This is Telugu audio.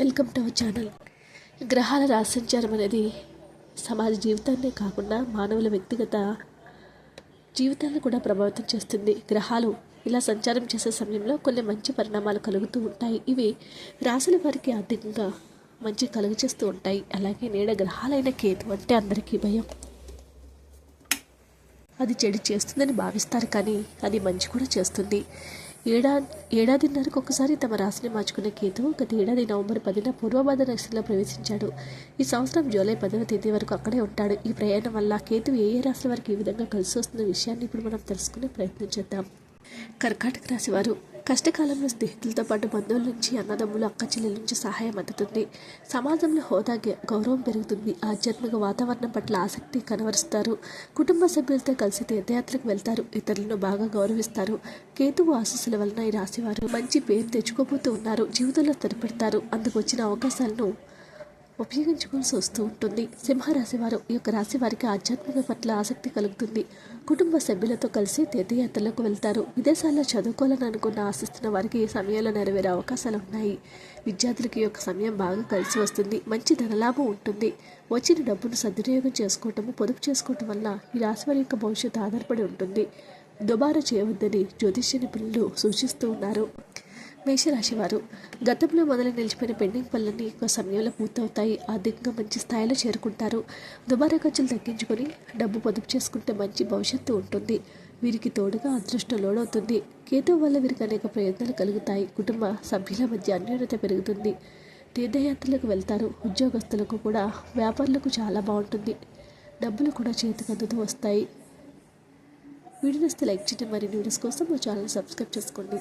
Welcome to our channel. గ్రహాల రాశి సంచారం అనేది సమాజ జీవితాన్నే కాకుండా మానవుల వ్యక్తిగత జీవితాన్ని కూడా ప్రభావితం చేస్తుంది. గ్రహాలు ఇలా సంచారం చేసే సమయంలో కొన్ని మంచి పరిణామాలు కలుగుతూ ఉంటాయి. ఇవి రాశుల వారికి ఆర్థికంగా మంచి కలుగు చేస్తూ ఉంటాయి. అలాగే నీడ గ్రహాలైన కేతు అంటే అందరికీ భయం. అది చెడు చేస్తుందని భావిస్తారు కానీ అది మంచి కూడా చేస్తుంది. ఏడా ఏడాదిన్నరకు ఒకసారి తమ రాశిని మార్చుకునే కేతు గత ఏడాది నవంబర్ పదిన పూర్వభాద నక్షత్రంలో ప్రవేశించాడు. ఈ సంవత్సరం జూలై పదవ తేదీ వరకు అక్కడే ఉంటాడు. ఈ ప్రయాణం వల్ల కేతు ఏ ఏ రాశుల వారికి ఈ విధంగా కలిసి వస్తున్న విషయాన్ని ఇప్పుడు మనం తెలుసుకునే ప్రయత్నం చేద్దాం. కర్కాటక రాశివారు కష్టకాలంలో స్నేహితులతో పాటు బంధువుల నుంచి అన్నదమ్ములు అక్క చెల్లెల నుంచి సహాయం అందుతుంది. సమాజంలో హోదా గౌరవం పెరుగుతుంది. ఆధ్యాత్మిక వాతావరణం పట్ల ఆసక్తి కనబరుస్తారు. కుటుంబ సభ్యులతో కలిసి తీర్థయాత్రకు వెళ్తారు. ఇతరులను బాగా గౌరవిస్తారు. కేతువు ఆశస్సుల వలన ఈ రాశివారు మంచి పేరు తెచ్చుకోబోతూ ఉన్నారు. జీవితంలో స్థిరపడతారు. అందుకు వచ్చిన అవకాశాలను ఉపయోగించుకోవాల్సి వస్తూ ఉంటుంది. సింహరాశి వారు ఈ యొక్క రాశి వారికి ఆధ్యాత్మిక పట్ల ఆసక్తి కలుగుతుంది. కుటుంబ సభ్యులతో కలిసి తీర్థయాత్రలకు వెళ్తారు. విదేశాల్లో చదువుకోవాలని అనుకున్న ఆశిస్తున్న వారికి ఈ సమయంలో నెరవేరే అవకాశాలు ఉన్నాయి. విద్యార్థులకి ఈ యొక్క సమయం బాగా కలిసి వస్తుంది. మంచి ధనలాభం ఉంటుంది. వచ్చిన డబ్బును సద్వినియోగం చేసుకోవటము పొదుపు చేసుకోవటం వల్ల ఈ రాశి వారి యొక్క భవిష్యత్తు ఆధారపడి ఉంటుంది. దుబారా చేయవద్దని జ్యోతిష్య నిపుణులు సూచిస్తూ ఉన్నారు. మేషరాశివారు. గతంలో మొదలు నిలిచిపోయిన పెండింగ్ పనులన్నీ ఎక్కువ సమయంలో పూర్తవుతాయి. ఆర్థికంగా మంచి స్థాయిలో చేరుకుంటారు. దుబారా ఖర్చులు తగ్గించుకొని డబ్బు పొదుపు చేసుకుంటే మంచి భవిష్యత్తు ఉంటుంది. వీరికి తోడుగా అదృష్టం లోడవుతుంది కేతువు వల్ల వీరికి అనేక ప్రయత్నాలు కలుగుతాయి. కుటుంబ సభ్యుల మధ్య అన్యోన్యత పెరుగుతుంది. తీర్థయాత్రలకు వెళ్తారు. ఉద్యోగస్తులకు కూడా వ్యాపారులకు చాలా బాగుంటుంది. డబ్బులు కూడా చేతికి అందుతూ వస్తాయి. వీడియోస్ లైక్ చేయడం. మరియు వీడియోస్ కోసం మా ఛానల్ సబ్స్క్రైబ్ చేసుకోండి.